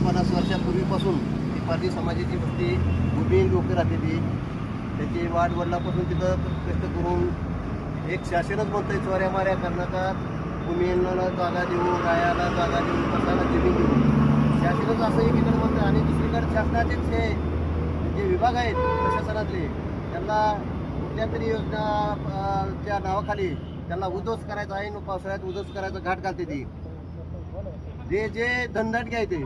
पन्नास वर्षापूर्वीपासून ती पारधी समाजाची वस्ती उभी लोक राहते ती त्याची वाढवडलापासून तिथं कष्ट करून एक शासनच म्हणतंय चोऱ्या माऱ्या करण्याचा. भूमीला जागा देऊ रायाला जागा देऊ कसाला जमीन देऊ. शासनच असं एकीकडे म्हणतं आणि दुसरीकडे शासनाचेच हे जे विभाग आहेत प्रशासनातले त्यांना कुठल्या तरी योजनाच्या च्या नावाखाली त्यांना उद्ध्वस्त करायचा आहे. न पावसाळ्यात उद्ध्वस्त करायचा घाट घालते ती. जे जे धनदाट घ्यायचे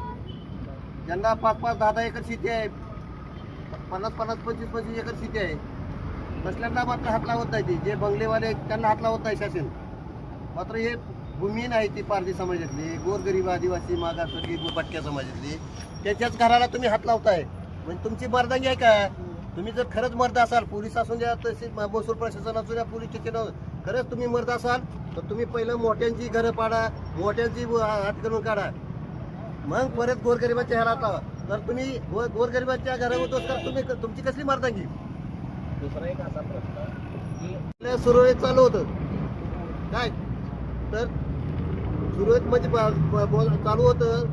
ज्यांना पाच पाच दहा दहा एकर शेती आहे. पन्नास पन्नास पंचवीस पंचवीस एकर शेती आहे. तसल्यांना मात्र हात लावत नाही ती. जे बंगलेवाले त्यांना हात लावत नाही शासन. मात्र हे भूमीन आहे ती पारधी समाजातली. गोरगरीब आदिवासी मागासवर्गीय भटक्या समाजातली. त्याच्याच घराला तुम्ही हात लावताय. म्हणजे तुमची मर्दांगी आहे का? तुम्ही जर खरंच मर्द असाल पोलीस असून द्या तसेच महसूल प्रशासन असू द्या पोलीस स्टेशन खरंच तुम्ही मर्द असाल तर तुम्ही पहिलं मोठ्यांची घरं पाडा मोठ्यांची हात करून काढा. मग परत गोरगरिबाच्या ह्याला लावा तर तुम्ही गो- गोरगरिबाच्या घरावर तर तुम्ही तुमची कसली मर्दांगी? दुसरा एक असा प्रश्न की आपल्या सुरळीत चालू होतं. काय? तर सुरळीत म्हणजे ब- ब- बोल- चालू होतं.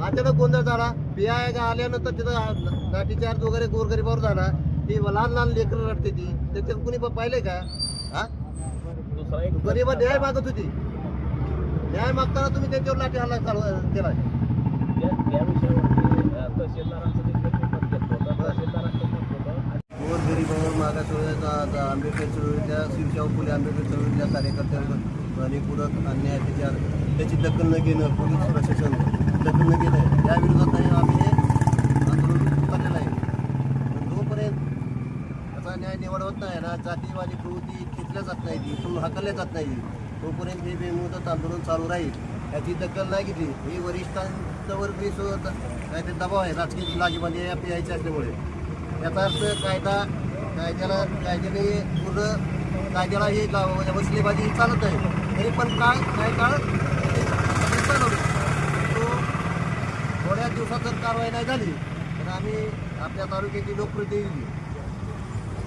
अचानक गोंधळ झाला. बिया का आल्यानंतर तिथं लाठीचार्ज वगैरे गोरगरीबावर झाला. ती लहान लहान लेकरं रडते ती. त्याच्यात कुणी प- पाहिले का? हा? दुसरा एक गरीबा न्याय मागत होती. न्याय मागताना तुम्ही त्यांच्यावर लाठी हल्ला चालू केला गोरगरीबावर मागासवर्गीय आंबेडकर चळवळीच्या शिवशाहू फुले आंबेडकर चळवळीच्या कार्यकर्त्यांवर आणि पूरक अन्याय त्याच्या त्याची दखल न घेणं पोलीस प्रशासन दखल न घेणं या विरोधात नाही आम्ही हे आंदोलन करलेलं आहे. पण जोपर्यंत त्याचा न्याय निवड होत नाही ना जातीवादी प्रवृत्ती खेचल्या जात नाही ती इथून हाकलल्या जात नाही तोपर्यंत हे बेमुदत आंदोलन चालू राहील. याची दखल नाही घेतली ही वरिष्ठांच्यावर बी सुद्धा काहीतरी दबाव आहे. राजकीय लागीमध्ये या यायचे असल्यामुळे. याचा अर्थ कायदा कायद्याला कायद्याने पूर्ण कायद्याला हे वसलेबाजी चालत आहे. तरी पण काळ काय काळ चालवलं. तो थोड्या दिवसात जर कारवाई नाही झाली तर आम्ही आपल्या तालुक्याची लोकप्रतिनिधी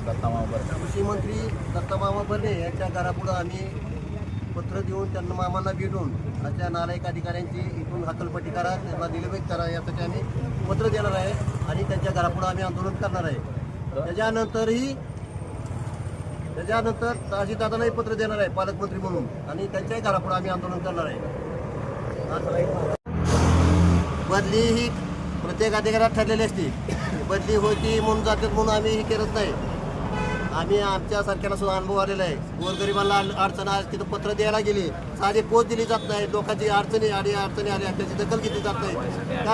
कृषी मंत्री दत्तामामा बर्ने यांच्या घरापुढं आम्ही पत्र देऊन त्यांना मामांना भेटून अशा नालायक अधिकाऱ्यांची इथून हकलपट्टी करा त्यांना निलंबित करा यासाठी आम्ही पत्र देणार आहे आणि त्यांच्या घरापुढं आम्ही आंदोलन करणार आहे. त्याच्यानंतरही त्याच्यानंतर अजितदादांनाही पत्र देणार आहे पालकमंत्री म्हणून. आणि त्यांच्याही घरापुढे आम्ही आंदोलन करणार आहे. बदली ही प्रत्येक अधिकाऱ्यात ठरलेली असते. बदली होती म्हणून जातात म्हणून आम्ही हे करत नाही. आम्ही आमच्या सारख्याला सुद्धा अनुभव आलेला आहे. गोरगरिबांना अडचण आज तिथं पत्र द्यायला गेली. साधी पोच दिली जात नाही. लोकांची अडचणी आणि अडचणी आल्या त्याची दखल घेतली जात नाही.